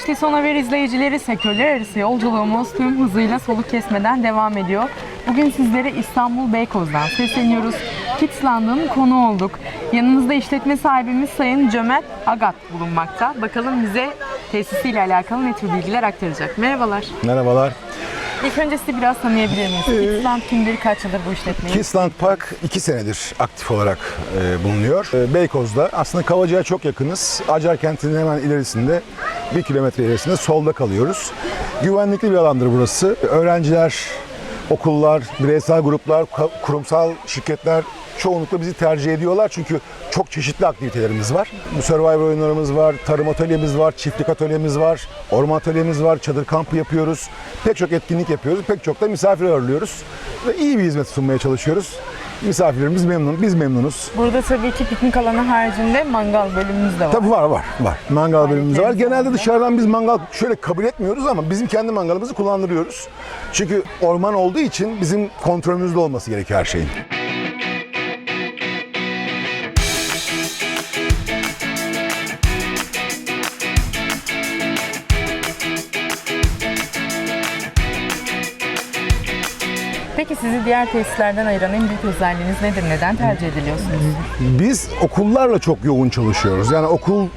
PHD Son Haber izleyicileri sektörler arası yolculuğumuz tüm hızıyla soluk kesmeden devam ediyor. Bugün sizlere İstanbul Beykoz'dan sesleniyoruz. Kidsland'ın konu olduk. Yanımızda işletme sahibimiz Sayın Cömert Agat bulunmakta. Bakalım bize tesisiyle alakalı ne tür bilgiler aktaracak. Merhabalar. Merhabalar. İlk önce sizi biraz tanıyabilir miyiz? Kidsland kimdir, kaç yıldır bu işletmeyi? Kidsland Park 2 senedir aktif olarak e, bulunuyor. E, Beykoz'da aslında Kavacık'a çok yakınız. Acar kentinin hemen ilerisinde, bir kilometre ilerisinde solda kalıyoruz. Güvenlikli bir alandır burası. Öğrenciler, okullar, bireysel gruplar, kurumsal şirketler çoğunlukla bizi tercih ediyorlar çünkü çok çeşitli aktivitelerimiz var. Survivor oyunlarımız var, tarım atölyemiz var, çiftlik atölyemiz var, orman atölyemiz var, çadır kampı yapıyoruz. Pek çok etkinlik yapıyoruz, pek çok da misafir ağırlıyoruz. Ve iyi bir hizmet sunmaya çalışıyoruz. Misafirlerimiz memnun, biz memnunuz. Burada tabii ki piknik alanı haricinde mangal bölümümüz de var. Tabii var var var. Mangal bölümümüz var. Genelde dışarıdan biz mangal şöyle kabul etmiyoruz ama bizim kendi mangalımızı kullandırıyoruz. Çünkü orman olduğu için bizim kontrolümüzde olması gerekiyor her şeyin. Peki sizi diğer tesislerden ayıran en büyük özelliğiniz nedir? Neden tercih ediliyorsunuz? Biz okullarla çok yoğun çalışıyoruz. Yani okul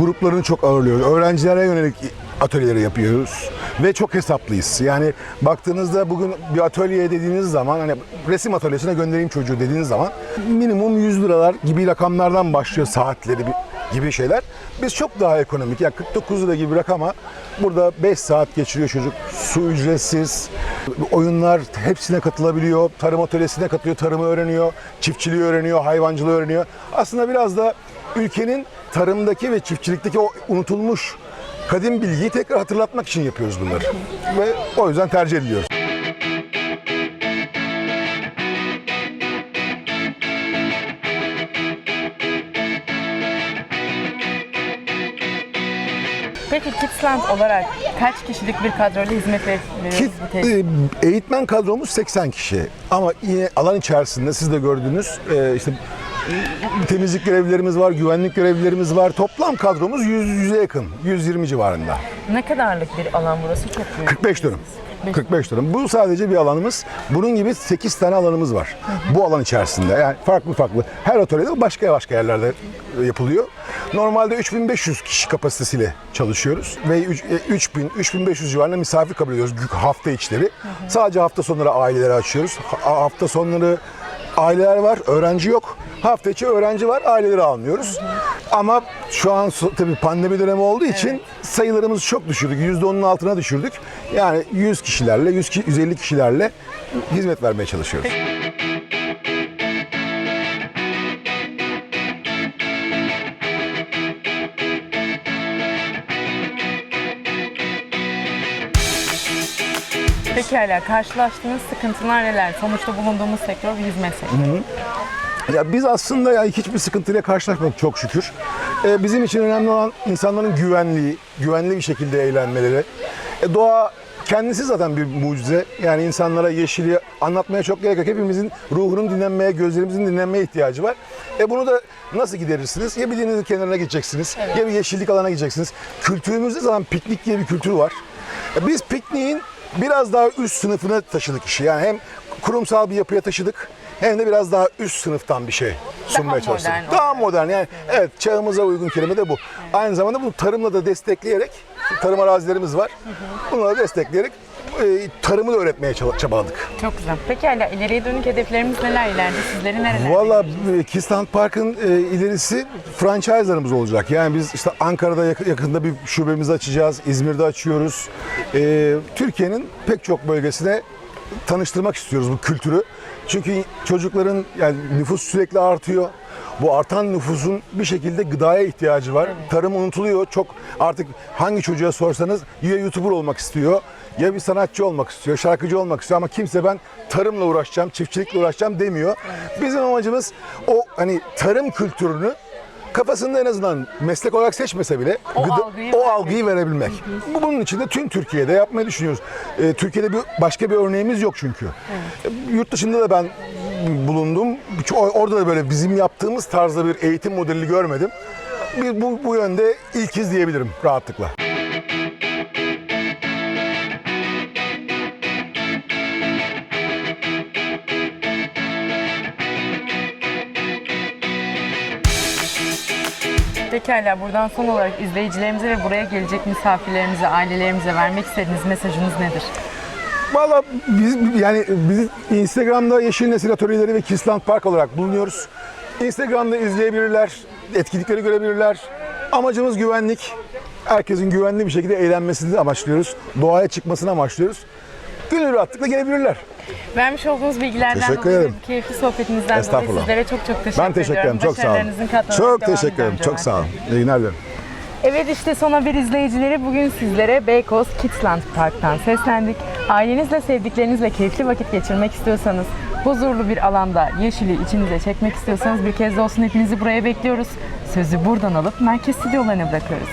gruplarını çok ağırlıyoruz. Öğrencilere yönelik atölyeleri yapıyoruz ve çok hesaplıyız. Yani baktığınızda bugün bir atölye dediğiniz zaman hani resim atölyesine göndereyim çocuğu dediğiniz zaman minimum 100 liralar gibi rakamlardan başlıyor saatleri gibi şeyler. Biz çok daha ekonomik. Yani 49 lira gibi bir rakama burada 5 saat geçiriyor çocuk. Su ücretsiz. Oyunlar hepsine katılabiliyor. Tarım atölyesine katılıyor. Tarımı öğreniyor. Çiftçiliği öğreniyor. Hayvancılığı öğreniyor. Aslında biraz da ülkenin tarımdaki ve çiftçilikteki o unutulmuş kadim bilgiyi tekrar hatırlatmak için yapıyoruz bunları. Ve o yüzden tercih ediliyoruz. Peki Kidsland olarak kaç kişilik bir kadroyla hizmet ver- veriyoruz Ki, bu tesis? e, eğitmen kadromuz 80 kişi. Ama yine alan içerisinde siz de gördünüz e, işte temizlik görevlilerimiz var, güvenlik görevlilerimiz var. Toplam kadromuz 100 100'e yakın. 120 civarında. Ne kadarlık bir alan burası? Çok büyük. 45 dönüm. 45 dönüm. Bu sadece bir alanımız. Bunun gibi 8 tane alanımız var. Bu alan içerisinde. Yani farklı farklı. Her atölyede başka başka yerlerde yapılıyor. Normalde 3500 kişi kapasitesiyle çalışıyoruz ve üç- e, 3000 3500 civarında misafir kabul ediyoruz hafta içleri. Sadece hafta sonları ailelere açıyoruz. Ha- Hafta sonları aileler var, öğrenci yok. Hafta içi öğrenci var, aileleri almıyoruz. Ama şu an tabii pandemi dönemi olduğu için sayılarımızı çok düşürdük. %10'un altına düşürdük. Yani 100 kişilerle, 100 ki- 150 kişilerle hizmet vermeye çalışıyoruz. Pekala karşılaştığınız sıkıntılar neler? Sonuçta bulunduğumuz sektör bir hizmet sektörü. Ya biz aslında yani hiçbir sıkıntıyla karşılaşmadık çok şükür. Ee, bizim için önemli olan insanların güvenliği, güvenli bir şekilde eğlenmeleri. E, doğa kendisi zaten bir mucize. Yani insanlara yeşili anlatmaya çok gerek yok. Hepimizin ruhunun dinlenmeye, gözlerimizin dinlenmeye ihtiyacı var. E bunu da nasıl giderirsiniz? Ya bir denizin kenarına gideceksiniz, ya bir yeşillik alana gideceksiniz. Kültürümüzde zaten piknik diye bir kültür var. E, biz pikniğin biraz daha üst sınıfına taşıdık işi. Yani hem kurumsal bir yapıya taşıdık hem de biraz daha üst sınıftan bir şey sunmaya çalıştık. modern Daha modern yani evet çağımıza uygun kelime de bu. Aynı zamanda bunu tarımla da destekleyerek tarım arazilerimiz var. Bunları destekleyerek e, tarımı da öğretmeye çaba- çabaladık. Çok güzel. Pekala ileriye dönük hedeflerimiz neler ileride? Sizleri nerelerde? Valla e, Kidsland Park'ın e, ilerisi franchise'larımız olacak. Yani biz işte Ankara'da yak- yakında bir şubemizi açacağız. İzmir'de açıyoruz. E, Türkiye'nin pek çok bölgesine tanıştırmak istiyoruz bu kültürü. Çünkü çocukların yani nüfus sürekli artıyor. Bu artan nüfusun bir şekilde gıdaya ihtiyacı var. Tarım unutuluyor. Çok artık hangi çocuğa sorsanız ya YouTuber olmak istiyor ya bir sanatçı olmak istiyor, şarkıcı olmak istiyor ama kimse ben tarımla uğraşacağım, çiftçilikle uğraşacağım demiyor. Bizim amacımız o hani tarım kültürünü kafasında en azından meslek olarak seçmese bile O gıda- algıyı o algıyı verebilmek. Bu bunun için de tüm Türkiye'de yapmayı düşünüyoruz. Ee, Türkiye'de bir başka bir örneğimiz yok çünkü. Ee, Yurt dışında da ben bulundum. Orada da böyle bizim yaptığımız tarzda bir eğitim modeli görmedim. Bir, bu, bu yönde ilkiz diyebilirim rahatlıkla. Pekala buradan son olarak izleyicilerimize ve buraya gelecek misafirlerimize, ailelerimize vermek istediğiniz mesajınız nedir? Valla biz yani biz Instagram'da Yeşil Nesil Atölyeleri ve Kisland Park olarak bulunuyoruz. Instagram'da izleyebilirler, etkinlikleri görebilirler. Amacımız güvenlik. Herkesin güvenli bir şekilde eğlenmesini amaçlıyoruz. Doğaya çıkmasını amaçlıyoruz. Gönül rahatlıkla gelebilirler. Vermiş olduğunuz bilgilerden Teşekkür dolayı, ederim. keyifli sohbetinizden dolayı sizlere çok çok teşekkür Ben teşekkür ederim. Çok sağ olun. Çok teşekkür ederim. Çok sağ olun. İyi günler dilerim. Evet işte son haber izleyicileri bugün sizlere Beykoz Kidsland Park'tan seslendik. Ailenizle, sevdiklerinizle keyifli vakit geçirmek istiyorsanız, huzurlu bir alanda yeşili içinize çekmek istiyorsanız bir kez de olsun hepinizi buraya bekliyoruz. Sözü buradan alıp merkez stüdyolarına bırakıyoruz.